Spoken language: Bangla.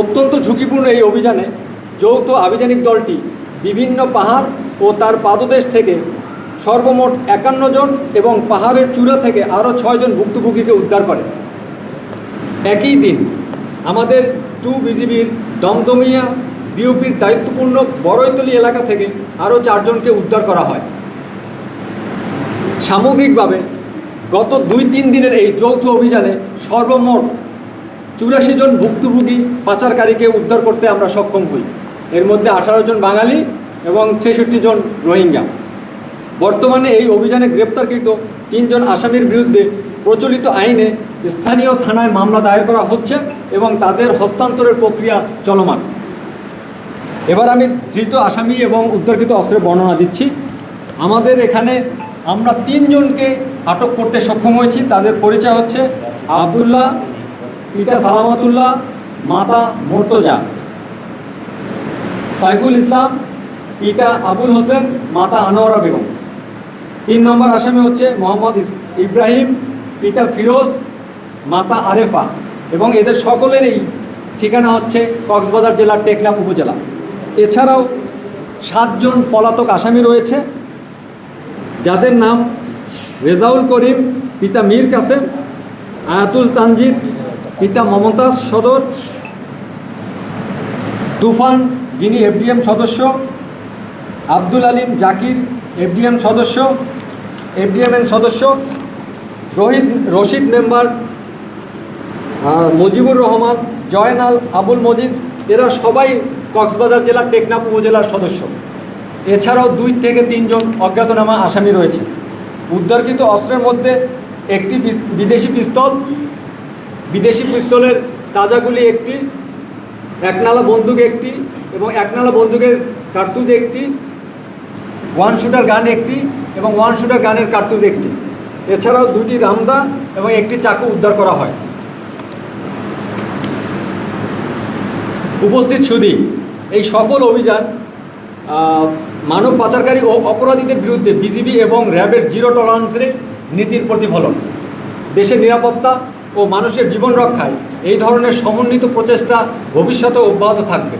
অত্যন্ত ঝুঁকিপূর্ণ এই অভিযানে যৌথ আভিযানিক দলটি বিভিন্ন পাহাড় ও তার পাদদেশ থেকে সর্বমোট একান্ন জন এবং পাহাড়ের চূড়া থেকে আরও ছয়জন ভুক্তভোগীকে উদ্ধার করে। একই দিন আমাদের টু বিজিবির দমদমিয়া বিওপির দায়িত্বপূর্ণ বড়ইতলি এলাকা থেকে আরও চারজনকে উদ্ধার করা হয়। সামগ্রিকভাবে গত দুই তিন দিনের এই যৌথ অভিযানে সর্বমোট চুরাশি জন ভুক্তভোগী পাচারকারীকে উদ্ধার করতে আমরা সক্ষম হই। এর মধ্যে আঠারো জন বাঙালি এবং ছেষট্টি জন রোহিঙ্গা। বর্তমানে এই অভিযানে গ্রেপ্তারকৃত তিনজন আসামির বিরুদ্ধে প্রচলিত আইনে স্থানীয় থানায় মামলা দায়ের করা হচ্ছে এবং তাদের হস্তান্তরের প্রক্রিয়া চলমান। এবার আমি ধৃত আসামি এবং উদ্ধারকৃত অস্ত্রের বর্ণনা দিচ্ছি। আমাদের এখানে আমরা তিনজনকে আটক করতে সক্ষম হয়েছি। তাদের পরিচয় হচ্ছে আবদুল্লাহ পিতা সালামাতুল্লাহ, মাতা মোর্তজা। সাইফুল ইসলাম, পিতা আবুল হোসেন, মাতা আনোয়ারা বেগম। তিন নম্বর আসামি হচ্ছে মোহাম্মদ ইব্রাহিম, পিতা ফিরোজ, মাতা আরেফা এবং এদের সকলেরই ঠিকানা হচ্ছে কক্সবাজার জেলার টেকনাফ উপজেলা। এছাড়াও সাতজন পলাতক আসামি রয়েছে, যাদের নাম রেজাউল করিম, পিতা মীর কাসেম, আয়াতুল তানজিদ পিতা মমতাজ সদর, তুফান, যিনি এফডিএম সদস্য, আব্দুল আলিম জাকির, এফডিএম সদস্য, এফডিএমএন সদস্য, রোহিত, রশিদ মেম্বার মুজিবুর রহমান, জয়নাল, আবুল মজিদ, এরা সবাই কক্সবাজার জেলার টেকনাফ উপজেলার সদস্য। এছাড়াও দুই থেকে তিনজন অজ্ঞাতনামা আসামি রয়েছে। উদ্ধারকৃত অস্ত্রের মধ্যে একটি বিদেশি পিস্তল বিদেশি পিস্তলের তাজাগুলি একটি, একনালা বন্দুক একটি এবং একনালা বন্দুকের কার্তুজ একটি ওয়ান শুটার গান একটি এবং ওয়ান শুটার গানের কার্তুজ একটি। এছাড়াও দুটি রামদা এবং একটি চাকু উদ্ধার করা হয়। উপস্থিত সুদী, এই সফল অভিযান মানব পাচারকারী ও অপরাধীদের বিরুদ্ধে বিজিবি এবং র্যাবের জিরো টলারেন্সের নীতির প্রতিফলন। দেশের নিরাপত্তা ও মানুষের জীবন রক্ষায় এই ধরনের সমন্বিত প্রচেষ্টা ভবিষ্যতে অব্যাহত থাকবে।